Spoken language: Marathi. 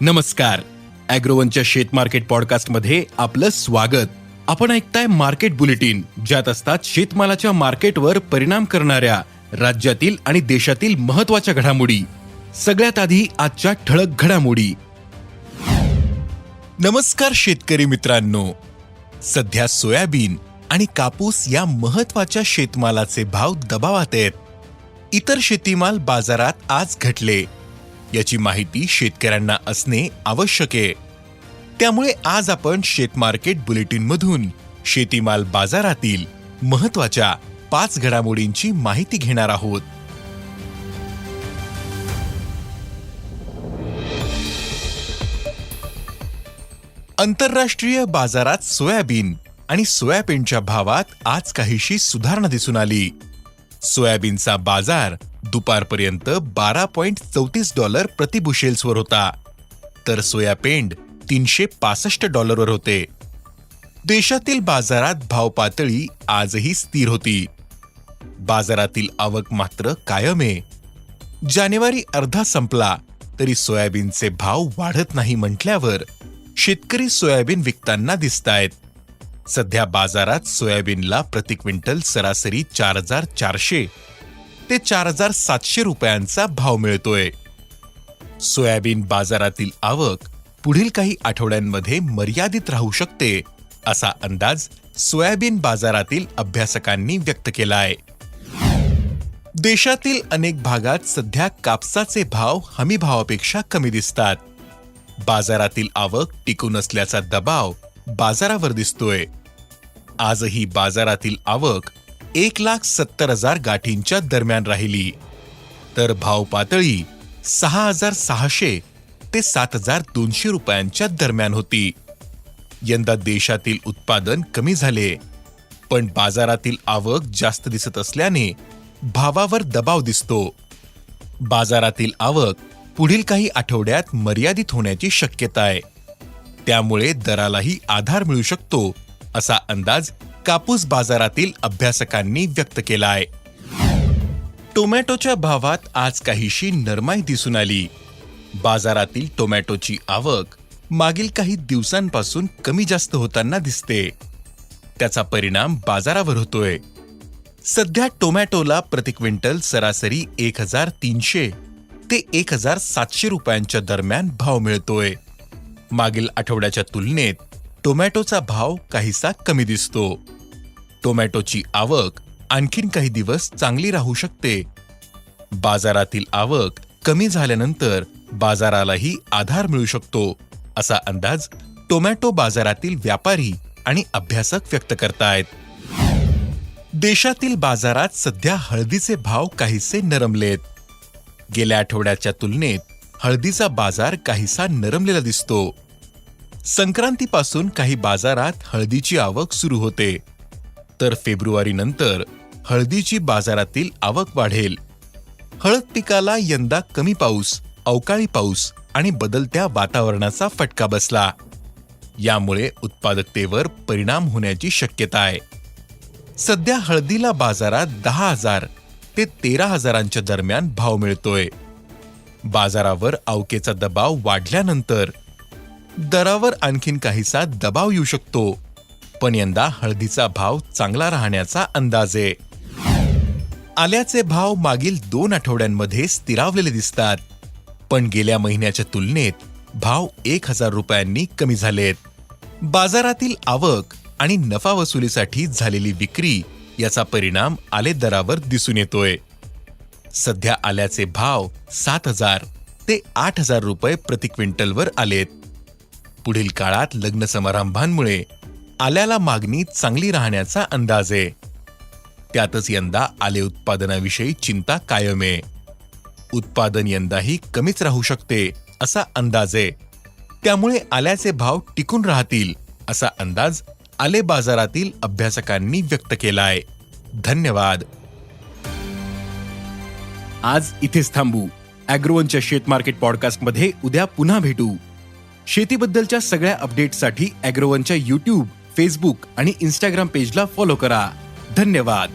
नमस्कार. अॅग्रोवनच्या शेत मार्केट पॉडकास्टमध्ये आपलं स्वागत. आपण ऐकताय मार्केट बुलेटिन ज्यात असतात शेतमालाच्या मार्केटवर परिणाम करणाऱ्या राज्यातील आणि देशातील महत्त्वाच्या घडामोडी. सगळ्यात आधी आजच्या ठळक घडामोडी. नमस्कार शेतकरी मित्रांनो. सध्या सोयाबीन आणि कापूस या महत्त्वाच्या शेतमालाचे भाव दबावात आहेत. इतर शेतीमाल बाजारात आज घटले. याची माहिती शेतकऱ्यांना असणे आवश्यक आहे. त्यामुळे आज आपण शेतमार्केट बुलेटिनमधून शेतीमाल बाजारातील महत्त्वाच्या पाच घडामोडींची माहिती घेणार आहोत. आंतरराष्ट्रीय बाजारात सोयाबीन आणि सोयाबीनच्या भावात आज काहीशी सुधारणा दिसून आली. सोयाबीनचा बाजार दुपारपर्यंत बारा पॉइंट चौतीस डॉलर प्रति बुशेल्सवर होता. तर सोयापेंड तीनशे पासष्ट डॉलरवर होते. देशातील बाजारात भाव पातळी आजही स्थिर होती. बाजारातील आवक मात्र कायम आहे. जानेवारी अर्धा संपला तरी सोयाबीनचे भाव वाढत नाही म्हटल्यावर शेतकरी सोयाबीन विकताना दिसतायत. सध्या बाजारात सोयाबीनला प्रति क्विंटल सरासरी चार हजार चारशे ते चार हजार सातशे रुपयांचा भाव मिळतोय. सोयाबीन बाजारातील आवक पुढील काही आठवड्यांमध्ये मर्यादित राहू शकते असा अंदाज सोयाबीन बाजारातील अभ्यासकांनी व्यक्त केलाय. देशातील अनेक भागात सध्या कापसाचे भाव हमी भावापेक्षा कमी दिसतात. बाजारातील आवक टिकून असल्याचा दबाव बाजारावर दिसतोय. आजही बाजारातील आवक एक लाख सत्तर हजार गाठींच्या दरम्यान राहिली. तर भाव पातळी सहा हजार सहाशे ते सात हजार दोनशे रुपयांच्या दरम्यान होती. यंदा देशातील उत्पादन कमी झाले पण बाजारातील आवक जास्त दिसत असल्याने भावावर दबाव दिसतो. बाजारातील आवक पुढील काही आठवड्यात मर्यादित होण्याची शक्यता आहे. त्यामुळे दरालाही आधार मिळू शकतो असा अंदाज कापूस बाजारातील अभ्यासकांनी व्यक्त केला आहे. टोमॅटोच्या भावात आज काहीशी नरमाई दिसून आली. बाजारातील टोमॅटोची आवक मागील काही दिवसांपासून कमी जास्त होताना दिसते. त्याचा परिणाम बाजारावर होतोय. सध्या टोमॅटोला प्रति क्विंटल सरासरी एक हजार तीनशे ते एक हजार सातशे रुपयांच्या दरम्यान भाव मिळतोय. मागील आठवड्याच्या तुलनेत टोमॅटोचा भाव काहीसा कमी दिसतो. टोमॅटोची आवक आणखीन काही दिवस चांगली राहू शकते. बाजारातील आवक कमी झाल्यानंतर बाजारालाही आधार मिळू शकतो असा अंदाज टोमॅटो बाजारातील व्यापारी आणि अभ्यासक व्यक्त करतायत. देशातील बाजारात सध्या हळदीचे भाव काहीसे नरमलेत. गेल्या आठवड्याच्या तुलनेत हळदीचा बाजार काहीसा नरमलेला दिसतो. संक्रांतीपासून काही बाजारात हळदीची आवक सुरू होते. तर फेब्रुवारी नंतर हळदीची बाजारातील आवक वाढेल. हळद पिकाला यंदा कमी पाऊस अवकाळी पाऊस आणि बदलत्या वातावरणाचा फटका बसला. यामुळे उत्पादकतेवर परिणाम होण्याची शक्यता आहे. सध्या हळदीला बाजारात दहा हजार ते तेरा हजारांच्या दरम्यान भाव मिळतोय. बाजारावर अवकेचा दबाव वाढल्यानंतर दरावर आणखीन काहीसा दबाव येऊ शकतो. पण यंदा हळदीचा भाव चांगला राहण्याचा अंदाज आहे. आल्याचे भाव मागील दोन आठवड्यांमध्ये स्थिरावलेले दिसतात. पण गेल्या महिन्याच्या तुलनेत भाव एक हजार रुपयांनी कमी झालेत. बाजारातील आवक आणि नफा वसुलीसाठी झालेली विक्री याचा परिणाम आले दरावर दिसून येतोय. सध्या आल्याचे भाव सात हजार ते आठ हजार रुपये प्रति क्विंटलवर आलेत. पुढील काळात लग्न समारंभांमुळे आल्याला मागणी चांगली राहण्याचा अंदाज आहे. त्यातच यंदा आले उत्पादनाविषयी चिंता कायम आहे. उत्पादन यंदाही कमीच राहू शकते असा अंदाज आहे. त्यामुळे आल्याचे भाव टिकून राहतील असा अंदाज आले बाजारातील अभ्यासकांनी व्यक्त केलाय. धन्यवाद. आज इथेच थांबू. अॅग्रोवनच्या शेत मार्केट पॉडकास्टमध्ये उद्या पुन्हा भेटू. शेतीबद्दलच्या सगळ्या अपडेटसाठी अॅग्रोवनच्या युट्यूब फेसबुक आणि इन्स्टाग्राम पेजला फॉलो करा. धन्यवाद.